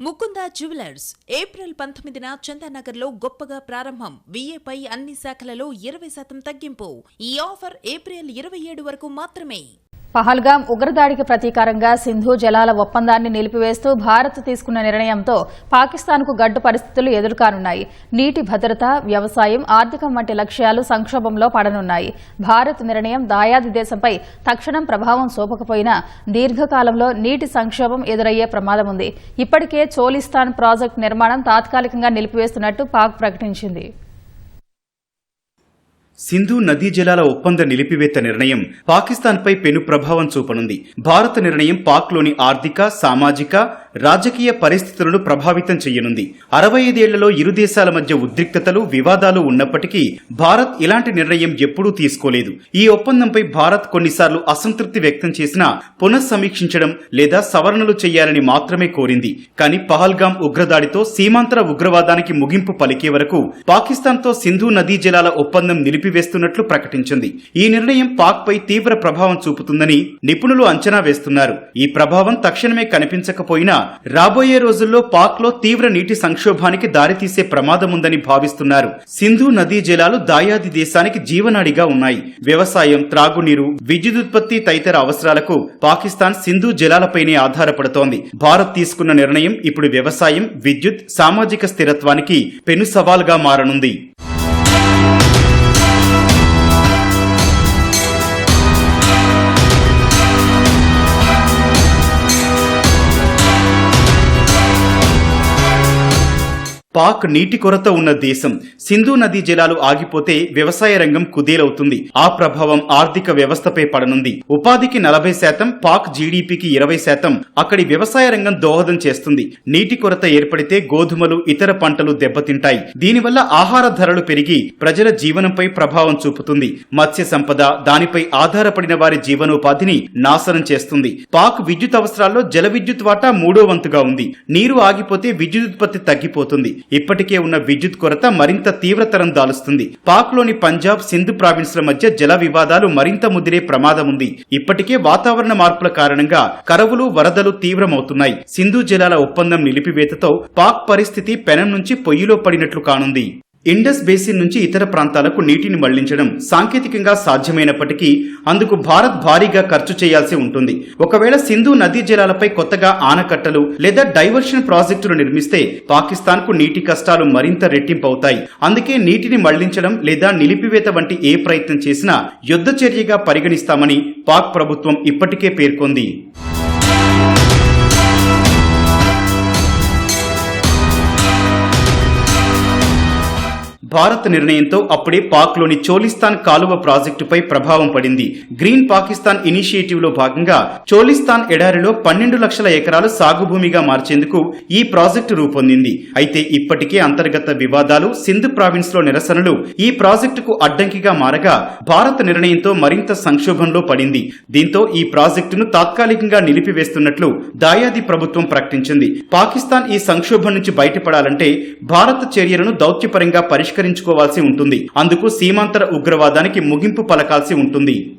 Mukunda jewellers April పంతొమ్మిదిన చందానగర్లో గొప్పగా ప్రారంభం. విఏపై అన్ని శాఖలలో ఇరవై శాతం తగ్గింపు. ఈ ఆఫర్ ఏప్రిల్ ఇరవై ఏడు వరకు మాత్రమే. పహల్గాం ఉగ్రదాడికి ప్రతీకారంగా సింధు జలాల ఒప్పందాన్ని నిలిపివేస్తూ భారత్ తీసుకున్న నిర్ణయంతో పాకిస్తాన్కు గడ్డు పరిస్థితులు ఎదురుకానున్నాయి. నీటి భద్రత వ్యవసాయం ఆర్థికం వంటి లక్ష్యాలు సంక్షోభంలో పడనున్నాయి. భారత్ నిర్ణయం దాయాది దేశంపై తక్షణం ప్రభావం చూపకపోయినా దీర్ఘకాలంలో నీటి సంక్షోభం ఎదురయ్యే ప్రమాదం ఉంది. ఇప్పటికే చోలిస్తాన్ ప్రాజెక్టు నిర్మాణం తాత్కాలికంగా నిలిపివేస్తున్నట్టు పాక్ ప్రకటించింది. సింధు నదీ జలాల ఒప్పంద నిలిపివేత నిర్ణయం పాకిస్తాన్పై పెను ప్రభావం చూపనుంది. భారత నిర్ణయం పాక్లోని ఆర్థిక సామాజిక రాజకీయ పరిస్థితులను ప్రభావితం చేయనుంది. అరవై ఐదేళ్ళలో ఇరు దేశాల మధ్య ఉద్రిక్తతలు వివాదాలు ఉన్నప్పటికీ భారత్ ఇలాంటి నిర్ణయం ఎప్పుడూ తీసుకోలేదు. ఈ ఒప్పందంపై భారత్ కొన్నిసార్లు అసంతృప్తి వ్యక్తం చేసినా పునఃసమీక్షించడం లేదా సవరణలు చేయాలని మాత్రమే కోరింది. కానీ పహల్గాం ఉగ్రదాడితో సీమాంతర ఉగ్రవాదానికి ముగింపు పలికే వరకు పాకిస్తాన్తో సింధు నదీ జలాల ఒప్పందం నిలిపివేస్తున్నట్లు ప్రకటించింది. ఈ నిర్ణయం పాక్పై తీవ్ర ప్రభావం చూపుతుందని నిపుణులు అంచనా వేస్తున్నారు. ఈ ప్రభావం తక్షణమే కనిపించకపోయినా రాబోయే రోజుల్లో పాక్లో తీవ్ర నీటి సంక్షోభానికి దారితీసే ప్రమాదముందని భావిస్తున్నారు. సింధు నదీ జలాలు దాయాది దేశానికి జీవనాడిగా ఉన్నాయి. వ్యవసాయం త్రాగునీరు విద్యుదుత్పత్తి తదితర అవసరాలకు పాకిస్తాన్ సింధు జలాలపైనే ఆధారపడుతోంది. భారత్ తీసుకున్న నిర్ణయం ఇప్పుడు వ్యవసాయం విద్యుత్ సామాజిక స్థిరత్వానికి పెను సవాల్గా మారనుంది. పాక్ నీటి కొరత ఉన్న దేశం సింధు నదీ జలాలు ఆగిపోతే వ్యవసాయ రంగం కుదేలవుతుంది. ఆ ప్రభావం ఆర్థిక వ్యవస్థపై పడనుంది. ఉపాధికి నలభై శాతం పాక్ జీడీపీకి ఇరవై శాతం. అక్కడి వ్యవసాయ రంగం దోహదం చేస్తుంది. నీటి కొరత ఏర్పడితే గోధుమలు ఇతర పంటలు దెబ్బతింటాయి. దీనివల్ల ఆహార ధరలు పెరిగి ప్రజల జీవనంపై ప్రభావం చూపుతుంది. మత్స్య సంపద దానిపై ఆధారపడిన వారి జీవనోపాధిని నాశనం చేస్తుంది. పాక్ విద్యుత్ అవసరాల్లో జల విద్యుత్ వాటా మూడో వంతుగా ఉంది. నీరు ఆగిపోతే విద్యుత్ ఉత్పత్తి తగ్గిపోతుంది. ఇప్పటికే ఉన్న విద్యుత్ కొరత మరింత తీవ్రతరం దాలుస్తుంది. పాక్లోని పంజాబ్ సింధు ప్రావిన్స్ల మధ్య జల వివాదాలు మరింత ముదిరే ప్రమాదం ఉంది. ఇప్పటికే వాతావరణ మార్పుల కారణంగా కరవులు వరదలు తీవ్రమవుతున్నాయి. సింధు జలాల ఒప్పందం నిలిపివేతతో పాక్ పరిస్థితి పెనం నుంచి పొయ్యిలో పడినట్లు కానుంది. ఇండస్ బేసిన్ నుంచి ఇతర ప్రాంతాలకు నీటిని మళ్ళించడం సాంకేతికంగా సాధ్యమైనప్పటికీ అందుకు భారత్ భారీగా ఖర్చు చేయాల్సి ఉంటుంది. ఒకవేళ సింధు నదీ జలాలపై కొత్తగా ఆనకట్టలు లేదా డైవర్షన్ ప్రాజెక్టులు నిర్మిస్తే పాకిస్తాన్కు నీటి కష్టాలు మరింత రెట్టింపవుతాయి. అందుకే నీటిని మళ్ళించడం లేదా నిలిపివేత వంటి ఏ ప్రయత్నం చేసినా యుద్ధ చర్యగా పరిగణిస్తామని పాక్ ప్రభుత్వం ఇప్పటికే పేర్కొంది. భారత్ నిర్ణయంతో అప్పుడే పాక్లోని చోలిస్తాన్ కాలువ ప్రాజెక్టుపై ప్రభావం పడింది. గ్రీన్ పాకిస్తాన్ ఇనిషియేటివ్లో భాగంగా చోలిస్తాన్ ఎడారిలో పన్నెండు లక్షల ఎకరాలు సాగుభూమిగా మార్చేందుకు ఈ ప్రాజెక్టు రూపొందింది. అయితే ఇప్పటికే అంతర్గత వివాదాలు సింధు ప్రావిన్స్లో నిరసనలు ఈ ప్రాజెక్టుకు అడ్డంకిగా మారగా భారత్ నిర్ణయంతో మరింత సంక్షోభంలో పడింది. దీంతో ఈ ప్రాజెక్టును తాత్కాలికంగా నిలిపివేస్తున్నట్లు దాయాది ప్రభుత్వం ప్రకటించింది. పాకిస్తాన్ ఈ సంక్షోభం నుంచి బయటపడాలంటే భారత్ చర్యలను దౌత్యపరంగా పరిష్కరించుకోవాల్సి ఉంటుంది. అందుకు సీమాంతర ఉగ్రవాదానికి ముగింపు పలకాల్సి ఉంటుంది.